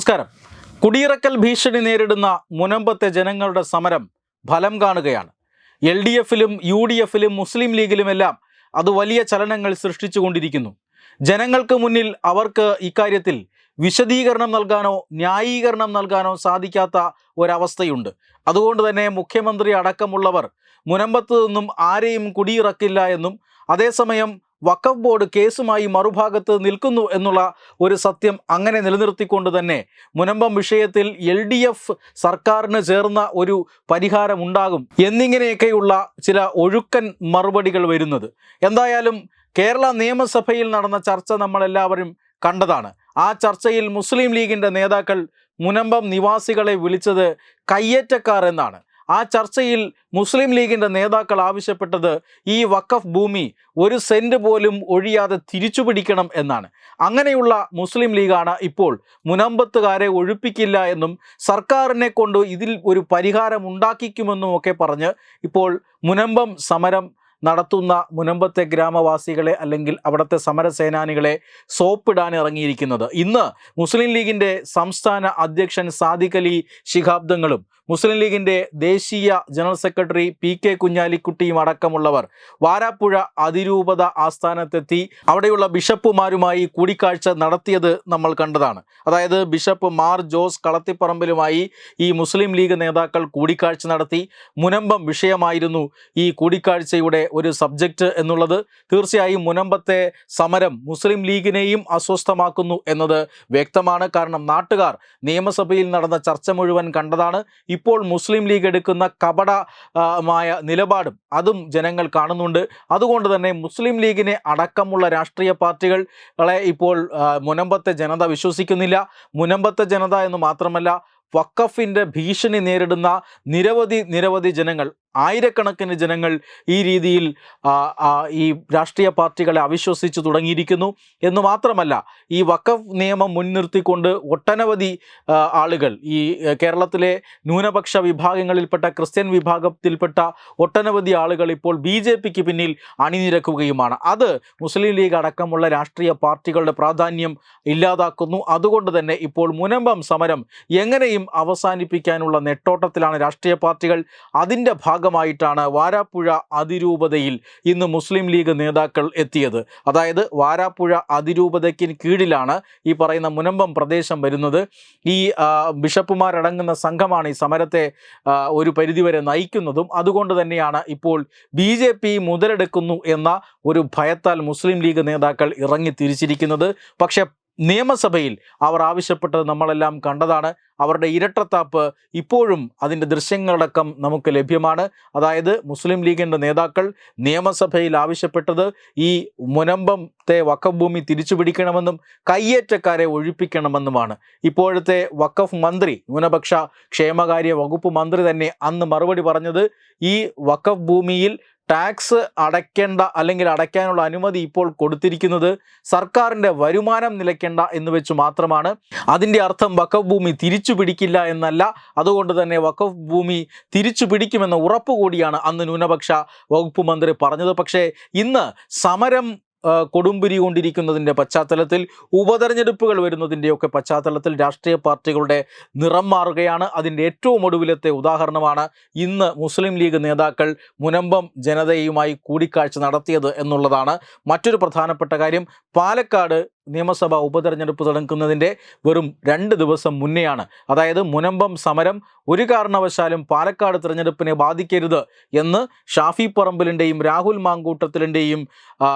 നമസ്കാരം. കുടിയിറക്കൽ ഭീഷണി നേരിടുന്ന മുനമ്പത്തെ ജനങ്ങളുടെ സമരം ഫലം കാണുകയാണ്. എൽ ഡി എഫിലും യു ഡി എഫിലും മുസ്ലിം ലീഗിലുമെല്ലാം അത് വലിയ ചലനങ്ങൾ സൃഷ്ടിച്ചുകൊണ്ടിരിക്കുന്നു. ജനങ്ങൾക്ക് മുന്നിൽ അവർക്ക് ഇക്കാര്യത്തിൽ വിശദീകരണം നൽകാനോ ന്യായീകരണം നൽകാനോ സാധിക്കാത്ത ഒരവസ്ഥയുണ്ട്. അതുകൊണ്ട് തന്നെ മുഖ്യമന്ത്രി അടക്കമുള്ളവർ മുനമ്പത്ത് നിന്നും ആരെയും കുടിയിറക്കില്ല എന്നും അതേസമയം വഖഫ് ബോർഡ് കേസുമായി മറുഭാഗത്ത് നിൽക്കുന്നു എന്നുള്ള ഒരു സത്യം അങ്ങനെ നിലനിർത്തിക്കൊണ്ട് തന്നെ മുനമ്പം വിഷയത്തിൽ എൽ ഡി എഫ് സർക്കാരിന് ചേർന്ന ഒരു പരിഹാരമുണ്ടാകും എന്നിങ്ങനെയൊക്കെയുള്ള ചില ഒഴുക്കൻ മറുപടികൾ വരുന്നത്. എന്തായാലും കേരള നിയമസഭയിൽ നടന്ന ചർച്ച നമ്മളെല്ലാവരും കണ്ടതാണ്. ആ ചർച്ചയിൽ മുസ്ലിം ലീഗിന്റെ നേതാക്കൾ മുനമ്പം നിവാസികളെ വിളിച്ചത് കയ്യേറ്റക്കാർ എന്നാണ്. ആ ചർച്ചയിൽ മുസ്ലിം ലീഗിന്റെ നേതാക്കൾ ആവശ്യപ്പെട്ടത് ഈ വഖഫ് ഭൂമി ഒരു സെന്റ് പോലും ഒഴിയാതെ തിരിച്ചു പിടിക്കണം എന്നാണ്. അങ്ങനെയുള്ള മുസ്ലിം ലീഗാണ് ഇപ്പോൾ മുനമ്പത്തുകാരെ ഒഴിപ്പിക്കില്ല എന്നും സർക്കാരിനെ കൊണ്ട് ഇതിൽ ഒരു പരിഹാരം ഉണ്ടാക്കിക്കുമെന്നും ഒക്കെ പറഞ്ഞ് ഇപ്പോൾ മുനമ്പം സമരം നടത്തുന്ന മുനമ്പത്തെ ഗ്രാമവാസികളെ അല്ലെങ്കിൽ അവിടുത്തെ സമരസേനാനികളെ സോപ്പിടാൻ ഇറങ്ങിയിരിക്കുന്നത്. ഇന്ന് മുസ്ലിം ലീഗിന്റെ സംസ്ഥാന അധ്യക്ഷൻ സാദിഖ് അലി ശിഹാബ്ദങ്ങളും മുസ്ലിം ലീഗിന്റെ ദേശീയ ജനറൽ സെക്രട്ടറി പി കെ കുഞ്ഞാലിക്കുട്ടിയും അടക്കമുള്ളവർ വാരാപ്പുഴ അതിരൂപത ആസ്ഥാനത്തെത്തി അവിടെയുള്ള ബിഷപ്പുമാരുമായി കൂടിക്കാഴ്ച നടത്തിയത് നമ്മൾ കണ്ടതാണ്. അതായത് ബിഷപ്പ് മാർ ജോസ് കളത്തിപ്പറമ്പിലുമായി ഈ മുസ്ലിം ലീഗ് നേതാക്കൾ കൂടിക്കാഴ്ച നടത്തി. മുനമ്പം വിഷയമായിരുന്നു ഈ കൂടിക്കാഴ്ചയുടെ ഒരു സബ്ജക്റ്റ് എന്നുള്ളത് തീർച്ചയായും മുനമ്പത്തെ സമരം മുസ്ലിം ലീഗിനെയും അസ്വസ്ഥമാക്കുന്നു എന്നത് വ്യക്തമാണ്. കാരണം നാട്ടുകാർ നിയമസഭയിൽ നടന്ന ചർച്ച മുഴുവൻ കണ്ടതാണ്. ഇപ്പോൾ മുസ്ലിം ലീഗ് എടുക്കുന്ന കപടമായ നിലപാടും അതും ജനങ്ങൾ കാണുന്നുണ്ട്. അതുകൊണ്ട് തന്നെ മുസ്ലിം ലീഗിനെ അടക്കമുള്ള രാഷ്ട്രീയ പാർട്ടികളെ ഇപ്പോൾ മുനമ്പത്തെ ജനത വിശ്വസിക്കുന്നില്ല. മുനമ്പത്തെ ജനത എന്ന് മാത്രമല്ല വക്കഫിന്റെ ഭീഷണി നേരിടുന്ന നിരവധി നിരവധി ജനങ്ങൾ ആയിരക്കണക്കിന് ജനങ്ങൾ ഈ രീതിയിൽ ഈ രാഷ്ട്രീയ പാർട്ടികളെ അവിശ്വസിച്ച് തുടങ്ങിയിരിക്കുന്നു. എന്ന് മാത്രമല്ല ഈ വഖഫ് നിയമം മുൻനിർത്തിക്കൊണ്ട് ഒട്ടനവധി ആളുകൾ ഈ കേരളത്തിലെ ന്യൂനപക്ഷ വിഭാഗങ്ങളിൽപ്പെട്ട ക്രിസ്ത്യൻ വിഭാഗത്തിൽപ്പെട്ട ഒട്ടനവധി ആളുകൾ ഇപ്പോൾ ബി ജെ പിക്ക് പിന്നിൽ അണിനിരക്കുകയുമാണ്. അത് മുസ്ലിം ലീഗ് അടക്കമുള്ള രാഷ്ട്രീയ പാർട്ടികളുടെ പ്രാധാന്യം ഇല്ലാതാക്കുന്നു. അതുകൊണ്ട് തന്നെ ഇപ്പോൾ മുനമ്പം സമരം എങ്ങനെയും അവസാനിപ്പിക്കാനുള്ള നെട്ടോട്ടത്തിലാണ് രാഷ്ട്രീയ പാർട്ടികൾ. അതിന്റെ ഭാഗമായിട്ടാണ് വാരാപ്പുഴ അതിരൂപതയിൽ ഇന്ന് മുസ്ലിം ലീഗ് നേതാക്കൾ എത്തിയത്. അതായത് വാരാപ്പുഴ അതിരൂപതയ്ക്ക് കീഴിലാണ് ഈ പറയുന്ന മുനമ്പം പ്രദേശം വരുന്നത്. ഈ ബിഷപ്പുമാരടങ്ങുന്ന സംഘമാണ് ഈ സമരത്തെ ഒരു പരിധിവരെ നയിക്കുന്നതും അതുകൊണ്ട് തന്നെയാണ് ഇപ്പോൾ ബി ജെ പി മുതലെടുക്കുന്നു എന്ന ഒരു ഭയത്താൽ മുസ്ലിം ലീഗ് നേതാക്കൾ ഇറങ്ങി തിരിച്ചിരിക്കുന്നത്. പക്ഷേ നിയമസഭയിൽ അവർ ആവശ്യപ്പെട്ടത് നമ്മളെല്ലാം കണ്ടതാണ്. അവരുടെ ഇരട്ടത്താപ്പ് ഇപ്പോഴും അതിന്റെ ദൃശ്യങ്ങളടക്കം നമുക്ക് ലഭ്യമാണ്. അതായത് മുസ്ലിം ലീഗിന്റെ നേതാക്കൾ നിയമസഭയിൽ ആവശ്യപ്പെട്ടത് ഈ മുനമ്പത്തെ വഖഫ് ഭൂമി തിരിച്ചു പിടിക്കണമെന്നും കയ്യേറ്റക്കാരെ ഒഴിപ്പിക്കണമെന്നുമാണ്. ഇപ്പോഴത്തെ വക്കഫ് മന്ത്രി ന്യൂനപക്ഷ ക്ഷേമകാര്യ വകുപ്പ് മന്ത്രി തന്നെ അന്ന് മറുപടി പറഞ്ഞത് ഈ വക്കഫ് ഭൂമിയിൽ ടാക്സ് അടയ്ക്കേണ്ട അല്ലെങ്കിൽ അടയ്ക്കാനുള്ള അനുമതി ഇപ്പോൾ കൊടുത്തിരിക്കുന്നത് സർക്കാരിന്റെ വരുമാനം നിലയ്ക്കേണ്ട എന്ന് വെച്ച് മാത്രമാണ്. അതിന്റെ അർത്ഥം വഖഫ് ഭൂമി തിരിച്ചു പിടിക്കില്ല എന്നല്ല. അതുകൊണ്ട് തന്നെ വഖഫ് ഭൂമി തിരിച്ചു പിടിക്കുമെന്ന ഉറപ്പ് കൂടിയാണ് അന്ന് ന്യൂനപക്ഷ വകുപ്പ് മന്ത്രി പറഞ്ഞത്. പക്ഷേ ഇന്ന് സമരം കൊടുമ്പിരി കൊണ്ടിരിക്കുന്നതിന്റെ പശ്ചാത്തലത്തിൽ ഉപതെരഞ്ഞെടുപ്പുകൾ വരുന്നതിന്റെയൊക്കെ പശ്ചാത്തലത്തിൽ രാഷ്ട്രീയ പാർട്ടികളുടെ നിറം മാറുകയാണ്. അതിന്റെ ഏറ്റവും ഒടുവിലത്തെ ഉദാഹരണമാണ് ഇന്ന് മുസ്ലിം ലീഗ് നേതാക്കൾ മുനമ്പം ജനതയുമായി കൂടിക്കാഴ്ച നടത്തിയത് എന്നുള്ളതാണ്. മറ്റൊരു പ്രധാനപ്പെട്ട കാര്യം പാലക്കാട് നിയമസഭാ ഉപതെരഞ്ഞെടുപ്പ് തുടങ്ങുന്നതിന്റെ വെറും രണ്ട് ദിവസം മുന്നെയാണ്. അതായത് മുനമ്പം സമരം ഒരു കാരണവശാലും പാലക്കാട് തിരഞ്ഞെടുപ്പിനെ ബാധിക്കരുത് എന്ന് ഷാഫി പറമ്പിലിന്റെയും രാഹുൽ മാങ്കൂട്ടത്തിലിന്റെയും ആ,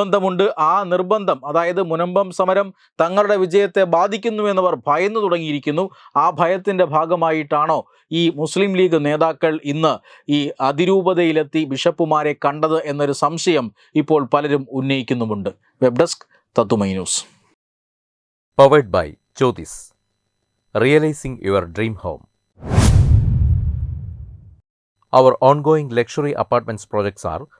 നിർബന്ധമുണ്ട്. ആ നിർബന്ധം അതായത് മുനമ്പം സമരം തങ്ങളുടെ വിജയത്തെ ബാധിക്കുന്നു എന്നവർ ഭയന്നു തുടങ്ങിയിരിക്കുന്നു. ആ ഭയത്തിന്റെ ഭാഗമായിട്ടാണോ ഈ മുസ്ലിം ലീഗ് നേതാക്കൾ ഇന്ന് ഈ അതിരൂപതയിലെത്തി ബിഷപ്പുമാരെ കണ്ടത് എന്നൊരു സംശയം ഇപ്പോൾ പലരും ഉന്നയിക്കുന്നുമുണ്ട്. വെബ് ഡെസ്ക് തത്തുമൈ news. Powered by Chothys realizing your dream home our ongoing luxury apartments projects Realizing